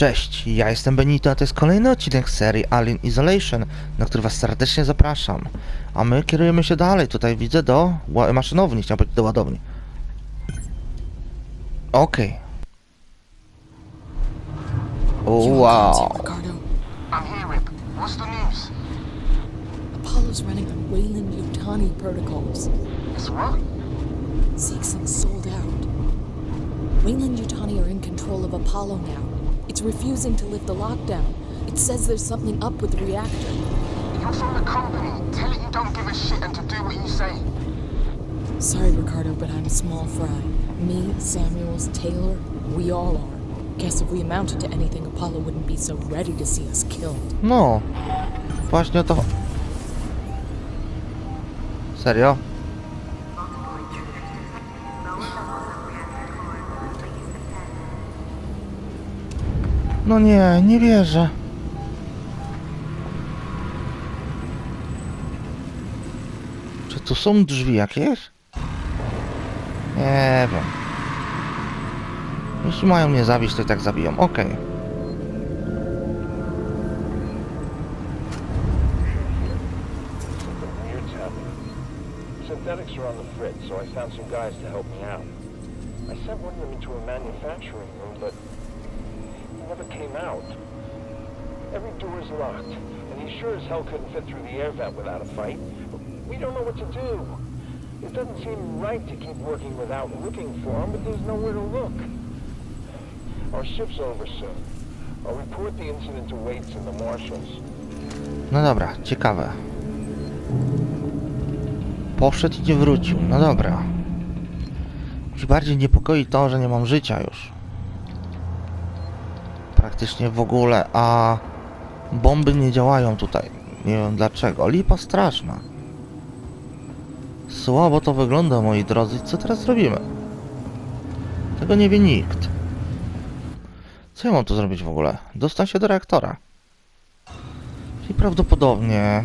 Cześć, ja jestem Benito, a to jest kolejny odcinek serii Alien Isolation, na który was serdecznie zapraszam. A my kierujemy się dalej, tutaj widzę do maszynowni, chciałem powiedzieć do ładowni. Okej. O, You on wow. I'm here, Rip. What's the news? Apollo's running the Wayland Yutani protocols. It's what? Seegson sold out. Wayland Yutani are in control of Apollo now. It's refusing to lift the lockdown. It says there's something up with the reactor. You're from the company. Tell it you don't give a shit and to do what you say. Sorry, Ricardo, but I'm a small fry. Me, Samuels, Taylor, we all are. Guess if we amounted to anything, Apollo wouldn't be so ready to see us killed. No, właśnie o to... cho- Serio? No nie, nie wierzę. Czy tu są drzwi jakieś? Nie wiem. Jeśli mają mnie zabić, to i tak zabiją. Okej. Happening. Synthetics some guys but came out. Every door locked, and he sure as hell couldn't fit through the air vent without a fight. We don't know what to do. It doesn't seem right to keep working without looking for him, but there's nowhere to look. Our shift's over soon. I'll report the incident to Waits and the marshals. No dobra, ciekawe. Poszedł i nie wrócił. No dobra. Mnie bardziej niepokoi to, że nie mam życia już. Praktycznie w ogóle, a bomby nie działają tutaj. Nie wiem dlaczego. Lipa straszna. Słabo to wygląda, moi drodzy. Co teraz zrobimy? Tego nie wie nikt. Co ja mam tu zrobić w ogóle? Dostać się do reaktora. I prawdopodobnie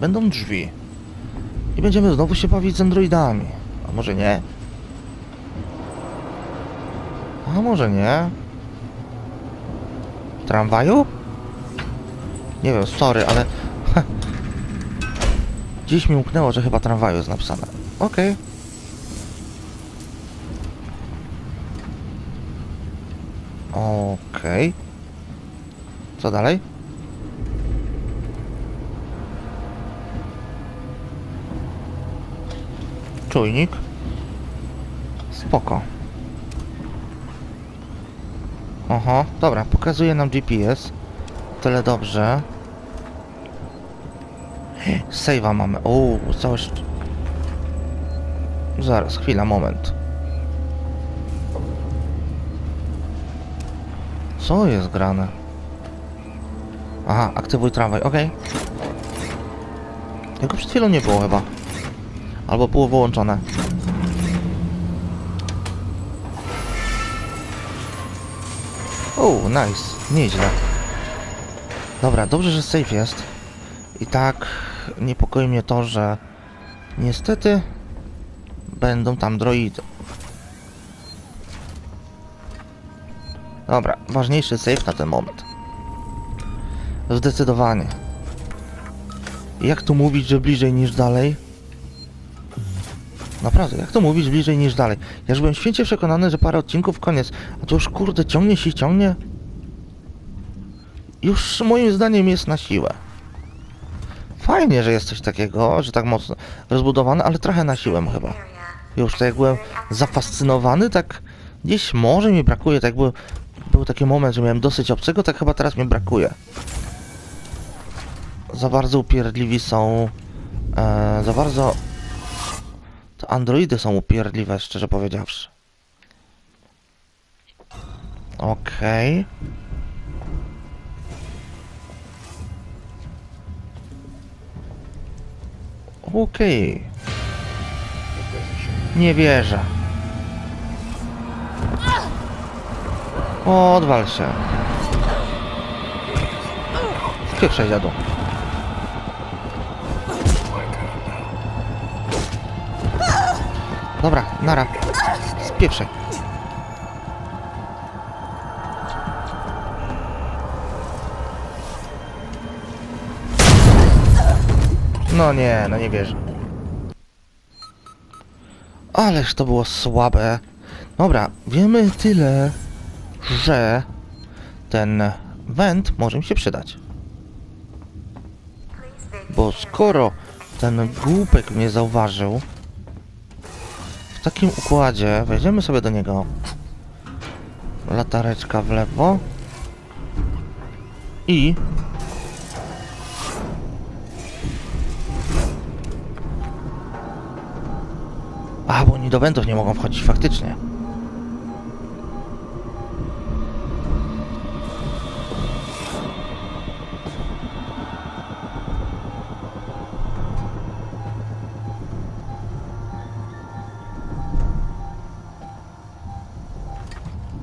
będą drzwi. I będziemy znowu się bawić z androidami. A może nie? A może nie? Tramwaju? Nie wiem, sorry, ale... Dziś mi umknęło, że chyba tramwaju jest napisane. Okej. Okej. Co dalej? Czujnik. Spoko. Oho, dobra, pokazuje nam GPS. Tyle dobrze. Save'a mamy. O, szcz- Zaraz, chwila, moment. Co jest grane? Aha, aktywuj tramwaj, okej. Tego przed chwilą nie było chyba. Albo było wyłączone. O, nice. Nieźle. Dobra, dobrze, że safe jest. I tak niepokoi mnie to, że niestety będą tam droidy. Dobra, ważniejszy safe na ten moment. Zdecydowanie. Jak tu mówić, że bliżej niż dalej? Naprawdę, jak to mówić bliżej niż dalej? Ja już byłem święcie przekonany, że parę odcinków koniec, a to już kurde ciągnie się ciągnie. Już moim zdaniem jest na siłę. Fajnie, że jest coś takiego, że tak mocno rozbudowane, ale trochę na siłę chyba. Już tak jak byłem zafascynowany, tak gdzieś może mi brakuje, tak jakby był taki moment, że miałem dosyć obcego, tak chyba teraz mi brakuje. Za bardzo upierdliwi są, e, za bardzo androidy są upierdliwe, szczerze powiedziawszy. Okej. Okej. Nie wierzę. Odwal się. Spieprzaj, dziadu. Dobra, nara. Spieprzaj. No nie, no nie wierzę. Ależ to było słabe. Dobra, wiemy tyle, że ten węd może mi się przydać. Bo skoro ten głupek mnie zauważył, w takim układzie wejdziemy sobie do niego. Latareczka w lewo. I A, bo oni do wędów nie mogą wchodzić faktycznie.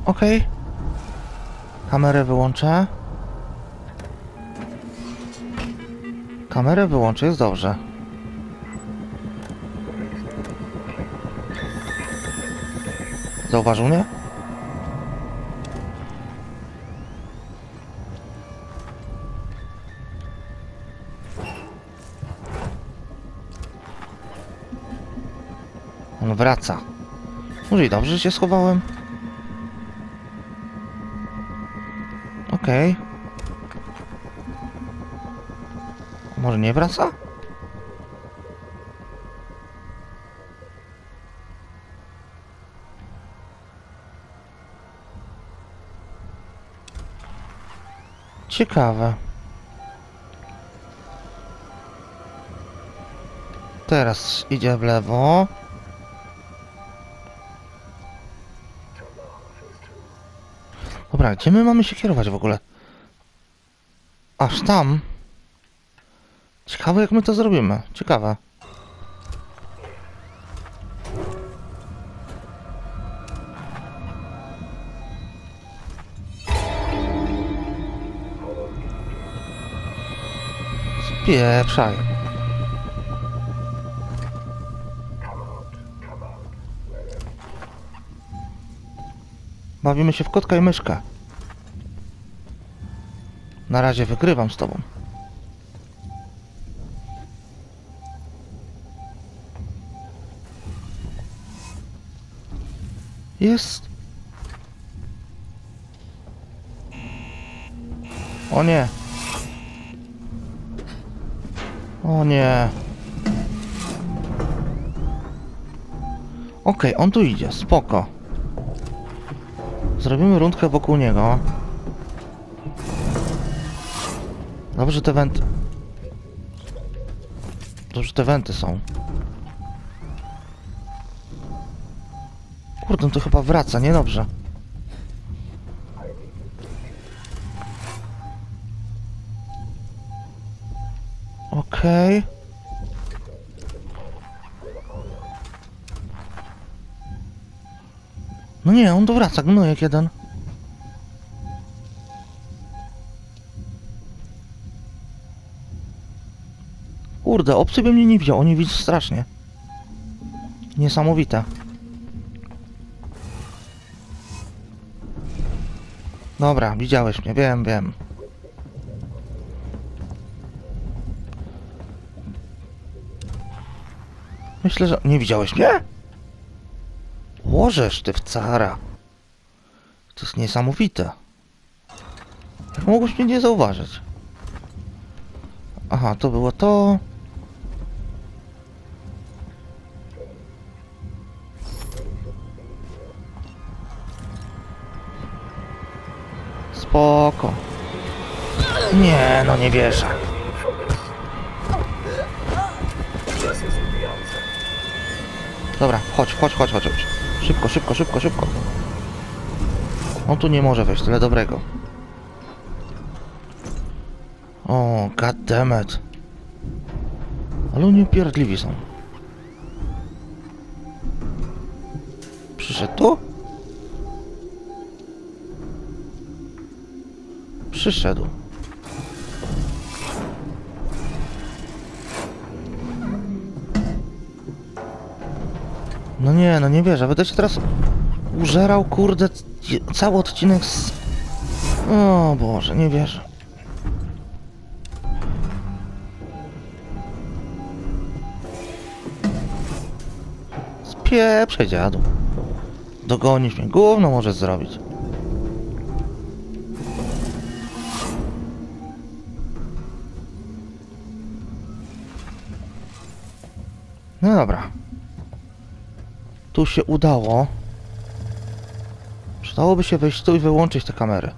Okej. Kamerę wyłączę. Kamerę wyłączę, jest dobrze. Zauważył mnie? On wraca. Może i dobrze, że się schowałem. Okej. Może nie wraca? Ciekawe. Teraz idzie w lewo. Dobra, gdzie my mamy się kierować w ogóle? Aż tam. Ciekawe jak my to zrobimy. Ciekawe. Spieprzaj. Bawimy się w kotka i myszkę. Na razie wygrywam z tobą. Jest. O nie. O nie. Okej, on tu idzie, spoko. Zrobimy rundkę wokół niego. Dobrze, te wenty... Dobrze, te wenty są. Kurde, to chyba wraca, niedobrze. Okej. No nie, on tu wraca, gnojek jeden. Kurde, obcy by mnie nie wziął, oni widzą strasznie. Niesamowite. Dobra, widziałeś mnie, wiem, wiem. Myślę, że... Nie widziałeś mnie? Łożesz ty w cara. To jest niesamowite. Jak mogłeś mnie nie zauważyć? Aha, to było to. Spoko. Nie, no nie wierzę. Dobra, chodź, chodź, chodź, chodź, chodź. Szybko, szybko, szybko, szybko. On tu nie może wejść, tyle dobrego. O, goddammit. Ale oni upierdliwi są. Przyszedł tu? Przyszedł. No nie, no nie wierzę. Będę się teraz użerał, kurde, cały odcinek z... O Boże, nie wierzę. Spieprzę dziadu. Dogonisz mnie. Gówno możesz zrobić. No dobra. Tu się udało. Przydałoby się wejść tu i wyłączyć te kamery.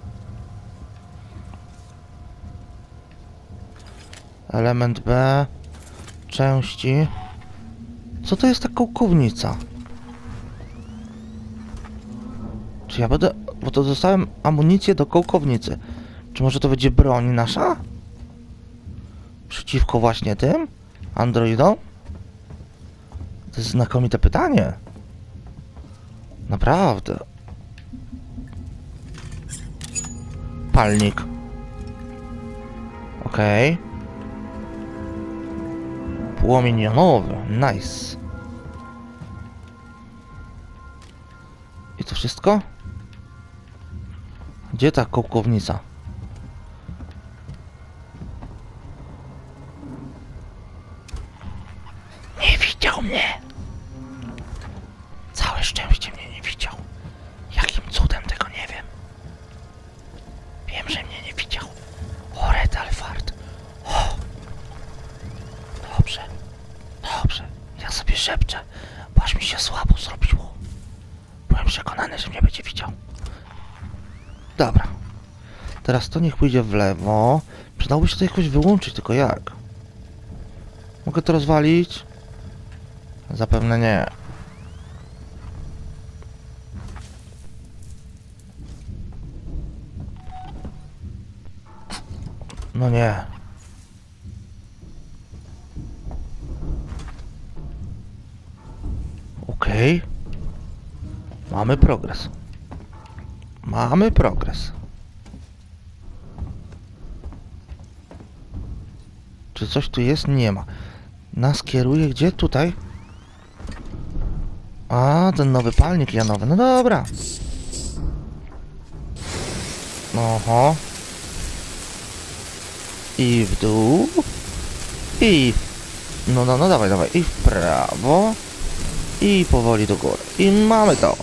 Element B. Części. Co to jest ta kołkownica? Czy ja będę... Bo to dostałem amunicję do kołkownicy. Czy może to będzie broń nasza? Przeciwko właśnie tym? Androidom? To jest znakomite pytanie. Naprawdę. Palnik. Okej. Płomień jonowy. Nice. I to wszystko? Gdzie ta kołkownica? Niech pójdzie w lewo. Przydałoby się to jakoś wyłączyć, tylko jak? Mogę to rozwalić? Zapewne nie. No nie. Okej. Mamy progres. Mamy progres. Czy coś tu jest? Nie ma. Nas kieruje gdzie? Tutaj? A, ten nowy palnik janowy. No dobra. Oho. I w dół. I... No, no, no, dawaj, dawaj. I w prawo. I powoli do góry. I mamy to.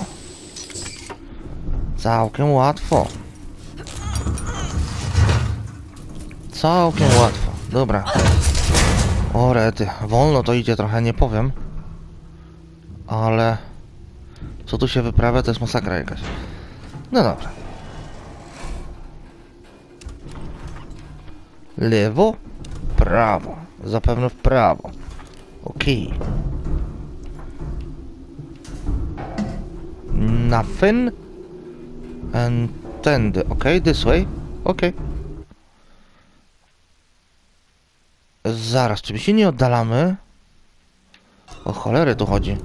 Całkiem łatwo. Całkiem łatwo. Dobra. O rety, wolno to idzie trochę, nie powiem. Ale... Co tu się wyprawia, to jest masakra jakaś. No dobra. Lewo, prawo. Zapewne w prawo. Okej. Nothing. And tędy. Okay, this way. Okay. Zaraz, czy my się nie oddalamy? O cholery tu chodzi.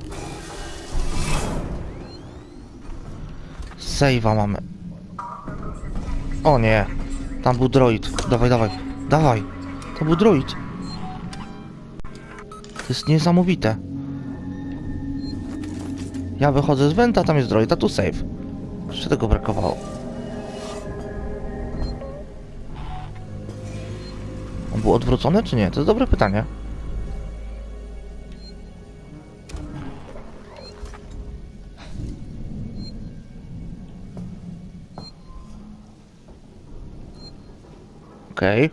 Save'a mamy. O nie. Tam był droid. Dawaj, dawaj. Dawaj. To był droid. To jest niesamowite. Ja wychodzę z Venta, tam jest droid, a tu save. Jeszcze tego brakowało. On był odwrócony, czy nie? To jest dobre pytanie. Okej.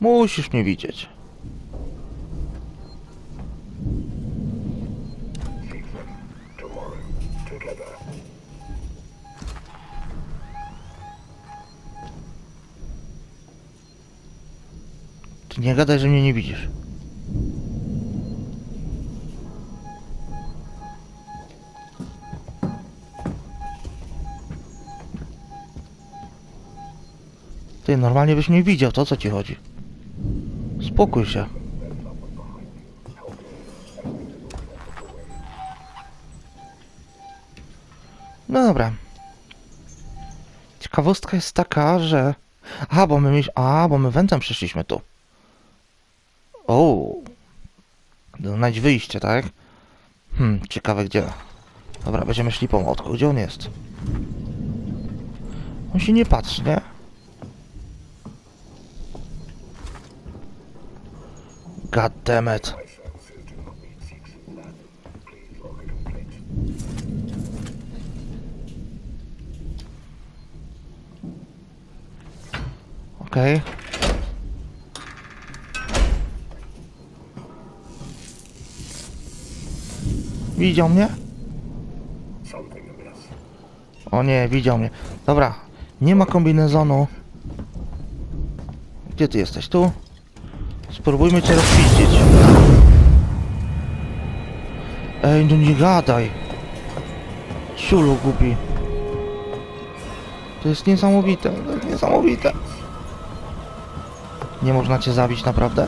Musisz mnie widzieć. Nie gadaj, że mnie nie widzisz. Ty normalnie byś mnie widział, to co ci chodzi? Spokój się. No dobra. Ciekawostka jest taka, że... Aha, bo my. A, bo my wentem przeszliśmy tu. znajdź wyjście, tak? Hmm, ciekawe gdzie. Dobra, będziemy szli po młotku. Gdzie on jest? On się nie patrzy, nie? God. Okej. Okay. Widział mnie? O nie, widział mnie. Dobra, nie ma kombinezonu. Gdzie ty jesteś? Tu? Spróbujmy cię rozpiździć. Ej, no nie gadaj. Ciulu głupi. To jest niesamowite, to jest niesamowite. Nie można cię zabić naprawdę?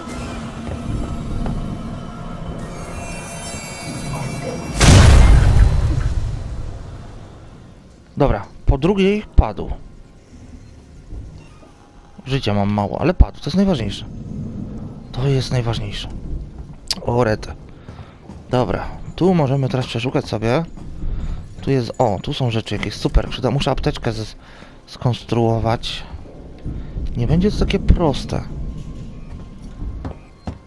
Dobra, po drugiej padł. Życia mam mało, ale padł, to jest najważniejsze. To jest najważniejsze. O, rety. Dobra, tu możemy teraz przeszukać sobie. Tu jest, o, tu są rzeczy jakieś, super, przyda, muszę apteczkę z, skonstruować. Nie będzie to takie proste.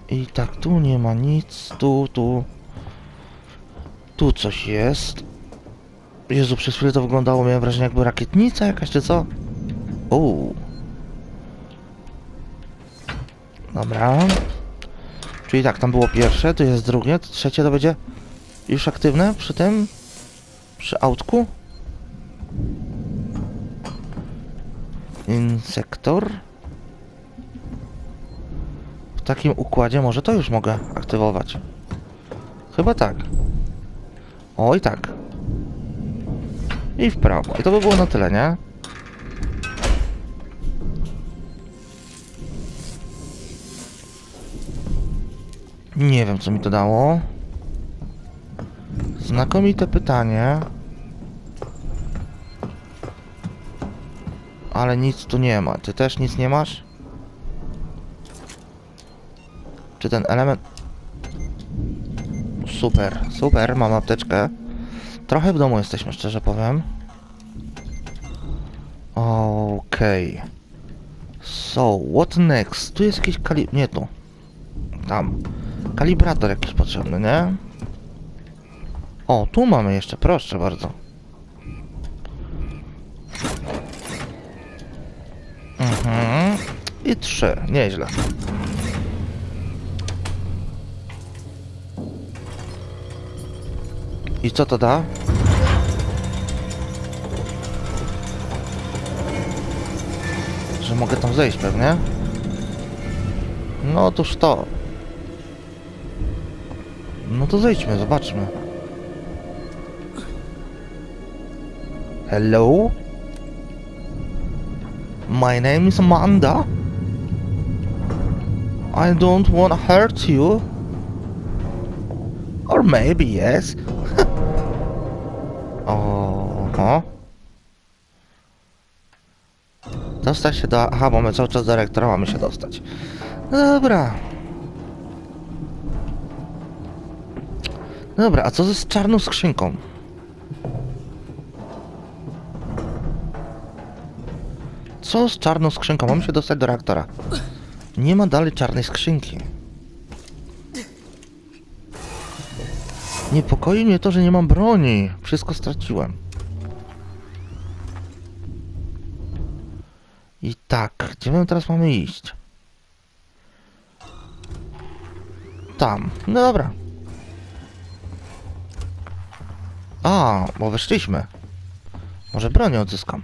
I tak, tu nie ma nic, tu, tu. Tu coś jest. Jezu, przez chwilę to wyglądało, miałem wrażenie jakby rakietnica jakaś, czy co? Uuu. Dobra. Czyli tak, tam było pierwsze, tu jest drugie, to trzecie to będzie już aktywne przy tym? Przy autku? Insektor? W takim układzie może to już mogę aktywować. Chyba tak. Oj tak. I w prawo. I to by było na tyle, nie? Nie wiem, co mi to dało. Znakomite pytanie. Ale nic tu nie ma. Ty też nic nie masz? Czy ten element... Super, super, mam apteczkę. Trochę w domu jesteśmy, szczerze powiem. Okej. So, what next? Tu jest jakiś kali... Nie tu. Tam. Kalibrator jakiś potrzebny, nie? O, tu mamy jeszcze, proszę bardzo. Mhm. I trzy, nieźle. I co to da? Że mogę tam zejść pewnie? No otóż to. No to zejdźmy, zobaczmy. Hello? My name is Amanda. I don't want to hurt you. Or maybe yes. Dostać się do... Aha, bo my cały czas do rektora mamy się dostać. No Dobra. Dobra, a co z czarną skrzynką? Co z czarną skrzynką? Mam się dostać do reaktora. Nie ma dalej czarnej skrzynki. Niepokoi mnie to, że nie mam broni. Wszystko straciłem. Tak, gdzie my teraz mamy iść? Tam. No dobra. A, bo weszliśmy. Może bronię odzyskam.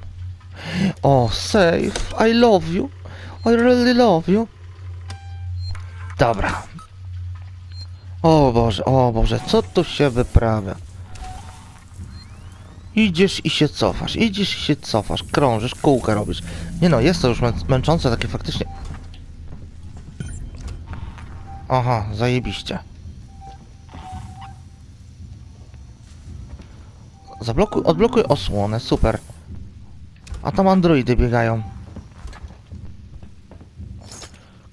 O, safe. I love you. I really love you. Dobra. O Boże, o Boże, co tu się wyprawia? Idziesz i się cofasz, idziesz i się cofasz, krążysz, kółka robisz. Nie no, jest to już mę męczące takie faktycznie. Aha, zajebiście. Zablokuj, odblokuj osłonę, super. A tam androidy biegają.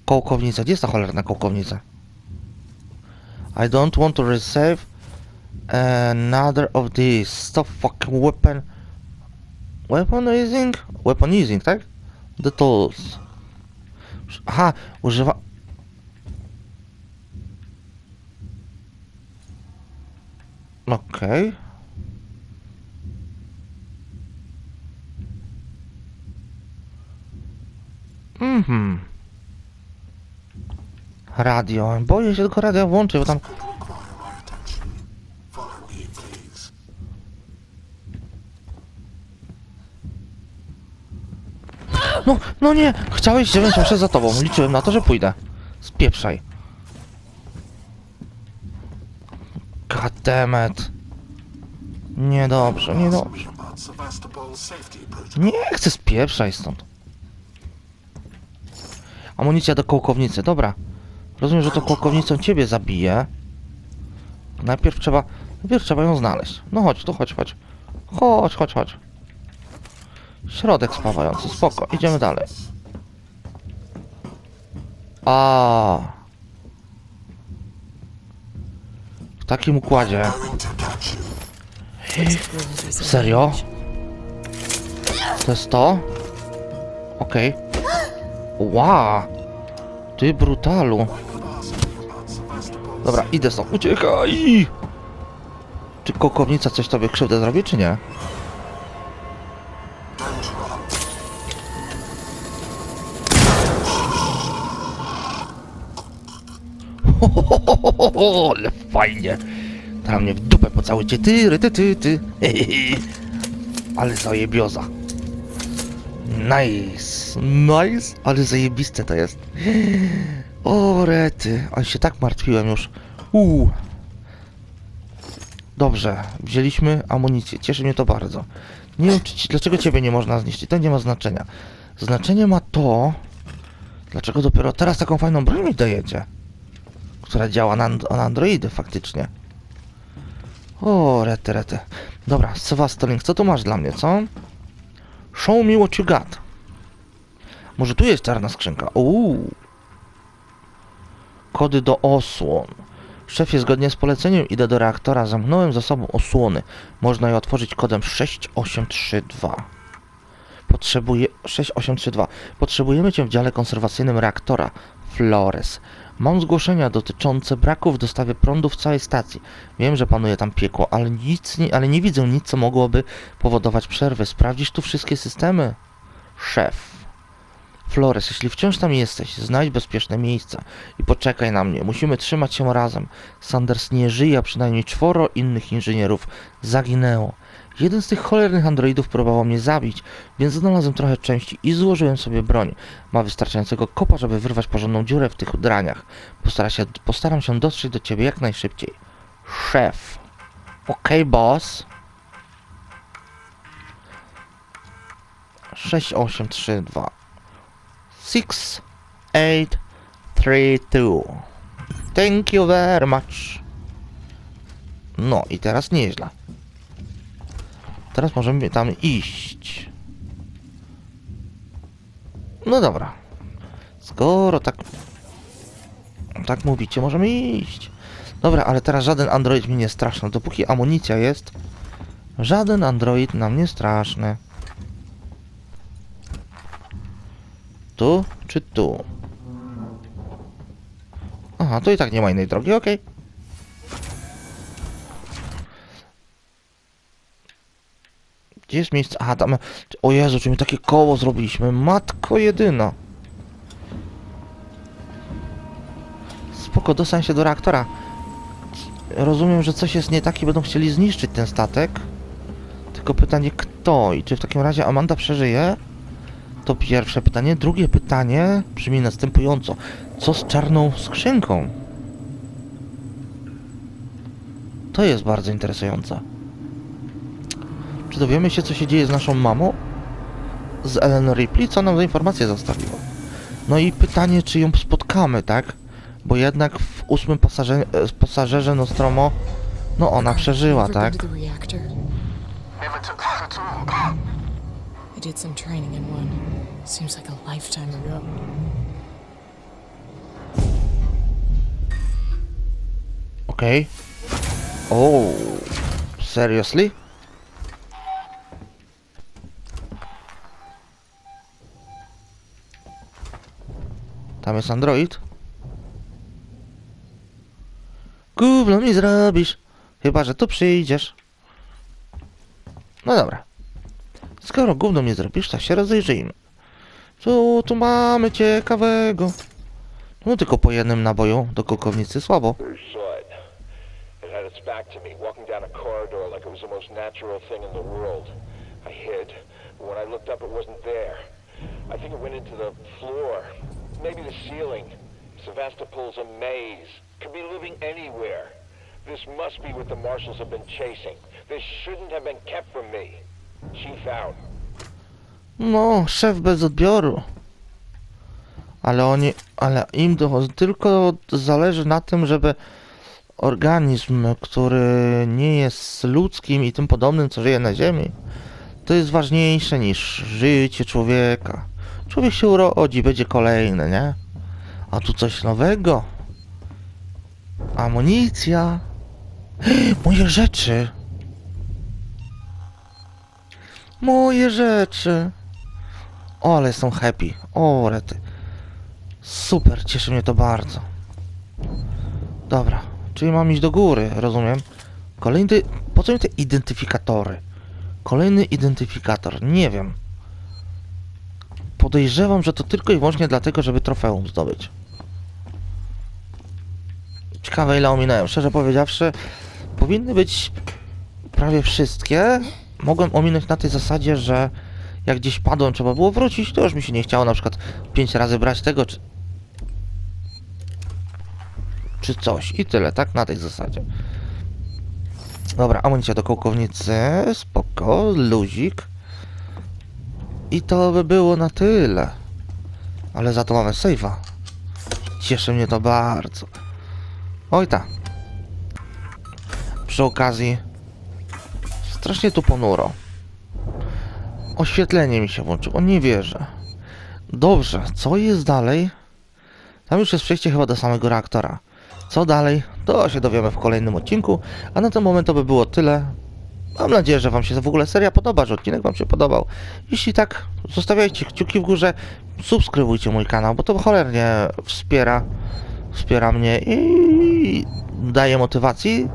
Kołkownica, gdzie jest ta cholerna kołkownica? I don't want to receive another of these. Stop fucking weapon. Weapon using? Weapon using, tak? The tools. Aha, używa... Okej. Mm. Mhm. Radio. Boję się tylko radio włączyć, bo tam... No, no nie! Chciałeś wziąć muszę za tobą. Liczyłem na to, że pójdę. Spieprzaj. Goddammit. Niedobrze, niedobrze. Nie chcę spieprzaj stąd. Amunicja do kołkownicy, dobra. Rozumiem, że to kołkownicą ciebie zabije. Najpierw trzeba... Najpierw trzeba ją znaleźć. No chodź, tu chodź, chodź. Chodź, chodź, chodź. Środek spawający, spoko, idziemy dalej. A. W takim układzie. Serio? To jest to? Okej. Ła! Ty brutalu. Dobra, idę stąd. Uciekaj! Czy kokownica coś tobie krzywdę zrobi, czy nie? Hohohoho, ale fajnie. Teraz mnie w dupę pocałujcie. Ty, ry, ty, ty, ty. Ale zajebioza. Nice. Nice. Ale zajebiste to jest. O, rety. Ale się tak martwiłem już. Uuu. Dobrze. Wzięliśmy amunicję. Cieszy mnie to bardzo. Nie wiem, czy ci, dlaczego ciebie nie można zniszczyć. To nie ma znaczenia. Znaczenie ma to... Dlaczego dopiero teraz taką fajną broń mi dajecie? Która działa na, na Androidy faktycznie. O, rety, rety. Dobra, Sevastolink, co tu masz dla mnie, co? Show me what you got. Może tu jest czarna skrzynka. Uuu. Kody do osłon. Szefie, zgodnie z poleceniem idę do reaktora, zamknąłem za sobą osłony. Można je otworzyć kodem 6832. Potrzebuję... 6832. Potrzebujemy Cię w dziale konserwacyjnym reaktora. Flores. Mam zgłoszenia dotyczące braku w dostawie prądu w całej stacji. Wiem, że panuje tam piekło, ale nic nie, ale nie widzę nic, co mogłoby powodować przerwy. Sprawdzisz tu wszystkie systemy? Szef. Flores, jeśli wciąż tam jesteś, znajdź bezpieczne miejsce i poczekaj na mnie. Musimy trzymać się razem. Sanders nie żyje, a przynajmniej czworo innych inżynierów zaginęło. Jeden z tych cholernych androidów próbował mnie zabić, więc znalazłem trochę części i złożyłem sobie broń. Ma wystarczającego kopa, żeby wyrwać porządną dziurę w tych draniach. Postara się, postaram się dotrzeć do ciebie jak najszybciej. Szef. Okej, boss. 6832 6832 Thank you very much. No i teraz nieźle. Teraz możemy tam iść. No dobra. Skoro tak... Tak mówicie, możemy iść. Dobra, ale teraz żaden android mi nie straszny. Dopóki amunicja jest, żaden android nam nie straszny. Tu czy tu? Aha, to i tak nie ma innej drogi, okej. Gdzie jest miejsce? Aha, tam... O Jezu, czy my takie koło zrobiliśmy? Matko jedyna. Spoko, dostań się do reaktora. Rozumiem, że coś jest nie tak i będą chcieli zniszczyć ten statek. Tylko pytanie kto i czy w takim razie Amanda przeżyje? To pierwsze pytanie. Drugie pytanie brzmi następująco. Co z czarną skrzynką? To jest bardzo interesujące. Czy dowiemy się, co się dzieje z naszą mamą? Z Ellen Ripley? Co nam za informacje zostawiła? No i pytanie, czy ją spotkamy, tak? Bo jednak w ósmym pasażerze, pasażerze Nostromo, no ona przeżyła, tak? I did some training in one. Seems like a lifetime ago. Okej. Oh, seriously? Tam jest android? Gówno mi zrobisz, chyba że tu przyjdziesz. No dobra. Skoro gówno mnie zrobisz, to się rozejrzyjmy. Co tu mamy ciekawego? No tylko po jednym naboju do kokownicy słabo. I think it went into the floor, maybe the ceiling. Sevastopol's a maze. Could be living anywhere. This must be what the marshals have been chasing. This shouldn't have been kept from me. Chief out. No, szef bez odbioru. Ale oni, ale im do, tylko zależy na tym, żeby organizm, który nie jest ludzkim i tym podobnym, co żyje na Ziemi, to jest ważniejsze niż życie człowieka. Człowiek się urodzi, będzie kolejny, nie? A tu coś nowego. Amunicja. Moje rzeczy. Moje rzeczy. O, ale są happy. O, rety. Super, cieszy mnie to bardzo. Dobra, czyli mam iść do góry, rozumiem. Kolejny... Po co mi te identyfikatory? Kolejny identyfikator, nie wiem. Podejrzewam, że to tylko i wyłącznie dlatego, żeby trofeum zdobyć. Ciekawe ile ominąłem. Szczerze powiedziawszy, powinny być prawie wszystkie. Mogłem ominąć na tej zasadzie, że jak gdzieś padłem, trzeba było wrócić, to już mi się nie chciało na przykład pięć razy brać tego, czy... Czy coś. I tyle, tak? Na tej zasadzie. Dobra, amunicja do kołkownicy. Spoko, luzik. I to by było na tyle. Ale za to mamy save'a. Cieszy mnie to bardzo. Oj tak. Przy okazji... Strasznie tu ponuro. Oświetlenie mi się włączyło, nie wierzę. Dobrze, co jest dalej? Tam już jest przejście chyba do samego reaktora. Co dalej? To się dowiemy w kolejnym odcinku, a na ten moment to by było tyle. Mam nadzieję, że Wam się w ogóle seria podoba, że odcinek Wam się podobał. Jeśli tak, zostawiajcie kciuki w górze, subskrybujcie mój kanał, bo to cholernie wspiera, wspiera mnie i daje motywacji.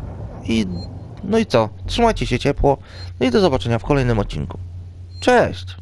I no i co? Trzymajcie się ciepło. No i do zobaczenia w kolejnym odcinku. Cześć!